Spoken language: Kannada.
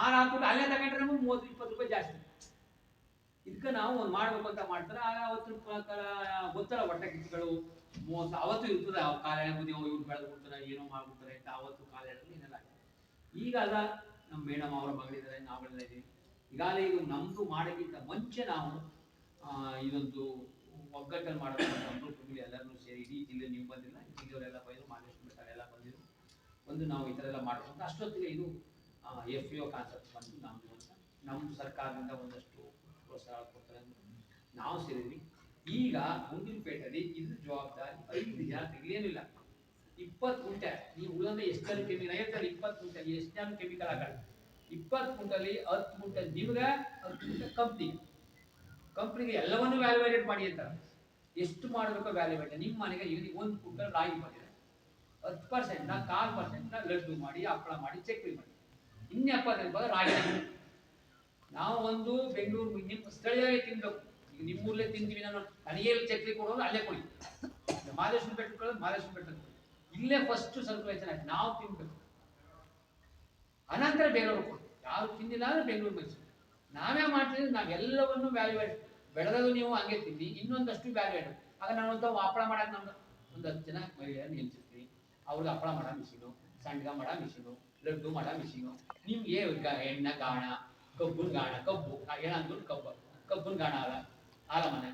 ಆರು ಹಾಕ್ಬಿಟ್ಟು ಅಲ್ಲೇ ತಗೊಂಡ್ರೆ ನಮಗೆ ಮೂವತ್ತು, ಇಪ್ಪತ್ತು ರೂಪಾಯಿ ಜಾಸ್ತಿ. ಇದಕ್ಕೆ ನಾವು ಒಂದು ಮಾಡ್ಬೇಕು ಅಂತ ಮಾಡ್ತಾರೆ. ಆಗ ಪ್ರಕಾರ ಗೊತ್ತಲ್ಲ ಹೊಟ್ಟೆ ಕಿಚ್ಚುಗಳು ಮೋಸ ಅವತ್ತು ಇರ್ತದೆ. ಅವ್ರು ಕಾಲ ಎಳ್ಬೋದು ಇವ್ರು ಬೆಳೆದು ಬಿಡ್ತಾರೆ, ಏನೋ ಮಾಡ್ಬಿಡ್ತಾರೆ ಅಂತ ಅವತ್ತು ಕಾಲ ಎಳೆದು ಏನೆಲ್ಲ ಈಗ ಅಲ್ಲ ನಮ್ಮ ಮೇಡಮ್ ಅವರ ಮಗಳಿದ್ದಾರೆ ನಾವೆಲ್ಲ ಇದೀವಿ. ಈಗಾಗಲೇ ಇದು ನಮ್ಮದು ಮಾಡೋಕ್ಕಿಂತ ಮುಂಚೆ ನಾವು ಇದೊಂದು ಒಗ್ಗಟ್ಟಲ್ಲಿ ಅಂತ ಅಂದ್ಬಿಟ್ಟು ಎಲ್ಲರೂ ಸೇರಿ ಇಡೀ ಜಿಲ್ಲೆ ನೀವು ಬಂದಿಲ್ಲ ಜಿಲ್ಲೆಯವರೆಲ್ಲ ಬಂದಿದ್ರು ಮಾದೇಶ್ವರ ಎಲ್ಲ ಬಂದಿದ್ರು. ಒಂದು ನಾವು ಈ ಥರ ಎಲ್ಲ ಮಾಡ್ಕೊಂಡು ಅಷ್ಟೊತ್ತಿಗೆ ಇದು ಎಫ್ ಯು ಕಾನ್ಸೆಪ್ಟ್ ಬಂದು ಅಂತ ನಮ್ಮ ಸರ್ಕಾರದಿಂದ ಒಂದಷ್ಟು ಪ್ರೋತ್ಸಾಹ ಕೊಡ್ತಾರೆ ನಾವು ಸೇರಿದ್ವಿ. ಈಗ ಗುಂಡಿನಪೇಟೆಯಲ್ಲಿ ಇದ್ರ ಜವಾಬ್ದಾರಿ ಐದು ಜನ ಇಲ್ಲ. ಇಪ್ಪತ್ತು ಗುಂಟೆ, ನೀವು ಉಳಿದ್ರೆ ಎಷ್ಟು ಕೆಮಿಕಲ್ ಹೇಳ್ತಾರೆ ಇಪ್ಪತ್ತು ಗುಂಟೆ ಎಷ್ಟು ಕೆಮಿಕಲ್ ಆಗಲ್ಲ ಇಪ್ಪತ್ತು ಗುಂಟಲ್ಲಿ ಹತ್ತು ಗುಂಟೆ ನಿಮ್ಗೆ, ಹತ್ತು ಗುಂಟೆ ಕಂಪ್ನಿ ಕಂಪ್ನಿಗೆ ಎಲ್ಲವನ್ನೂ ವ್ಯಾಲ್ಯುವೇಟೆಡ್ ಮಾಡಿ ಅಂತಾರೆ ಎಷ್ಟು ಮಾಡಬೇಕು ವ್ಯಾಲ್ಯೂವೇಟೆಡ್ ನಿಮ್ಮ ಮನೆಗೆ ಇಲ್ಲಿ ನೀವು ಒಂದು ಕುಂಟಲ್ ರಾಗಿ ಮಾಡಿದ್ರೆ ಹತ್ತು ಪರ್ಸೆಂಟ್ನ ಕಾಲು ಪರ್ಸೆಂಟ್ನ ಲಡ್ಡು ಮಾಡಿ, ಹಪ್ಪಳ ಮಾಡಿ ಚಕ್ರಿ ಮಾಡಿ. ಎಪ್ಪತ್ತೈದು ಭಾಗ ರಾಗಿ. ನಾವು ಒಂದು ಬೆಂಗಳೂರು ನಿಮ್ಮ ಸ್ಥಳೀಯವಾಗಿ ತಿನ್ಬೇಕು. ಈಗ ನಿಮ್ಮೂರಲ್ಲೇ ತಿಂತೀವಿ ನಾನು. ನನಗೆ ಚಕ್ರಿ ಕೊಡೋದು ಅಲ್ಲೇ ಕೊಡಿ. ಮಾದೇಶ್ವರ ಬೆಟ್ಟಕ್ಕೆ ಕೊಡೋದು ಮಾದೇಶ್ವರ ಬೆಟ್ಟ ಕೊಡಿ. ಇಲ್ಲೇ ಫಸ್ಟ್ ಸರ್ಕ್ಯುಲೇಷನ್ ಆಯ್ತು. ನಾವು ತಿನ್ಬೇಕು. ಅನಂತರ ಬೇರೆಯವರು ಕೊಡು. ಯಾರು ತಿಂದಿಲ್ಲ ಅಂದ್ರೆ ಬೆಂಗಳೂರು ಮೈಸೂರು. ನಾವೇ ಮಾಡ್ತಿದ್ರೆ ನಾವೆಲ್ಲವನ್ನು ವ್ಯಾಲ್ಯೂಯೇಟ್ ಬೆಳೆದಾಗ ನೀವು ಹಂಗೆ ತಿನ್ನಿ. ಇನ್ನೊಂದಷ್ಟು ವ್ಯಾಲ್ಯೂಯೇಟ್ ಆಗ ನಾನು ಒಂದು ಹಪ್ಪಳ ಮಾಡಕ್ಕೆ ನಮ್ದು ಒಂದು ಹತ್ತು ಜನ ಮಹಿಳೆಯರು ನಿಲ್ಸಿರ್ತೀನಿ ಅವ್ರಿಗೆ ಹಪ್ಪಳ ಮಾಡೋ ಮಿಷಿನು ಸಂಡ್ಗ ಮಾಡೋ ಮಿಷಿನು ಲಡ್ಡು ಮಾಡೋ ಮಿಷಿನು ನಿಮ್ಗೆ ಗ- ಎಣ್ಣೆ ಗಾಣ ಕಬ್ಬುನ ಗಾಣ ಕಬ್ಬು ಏನಂದ್ರು ಕಬ್ಬು ಕಬ್ಬುನ ಗಾಣ ಅಲ್ಲ ಆಲಮನೆ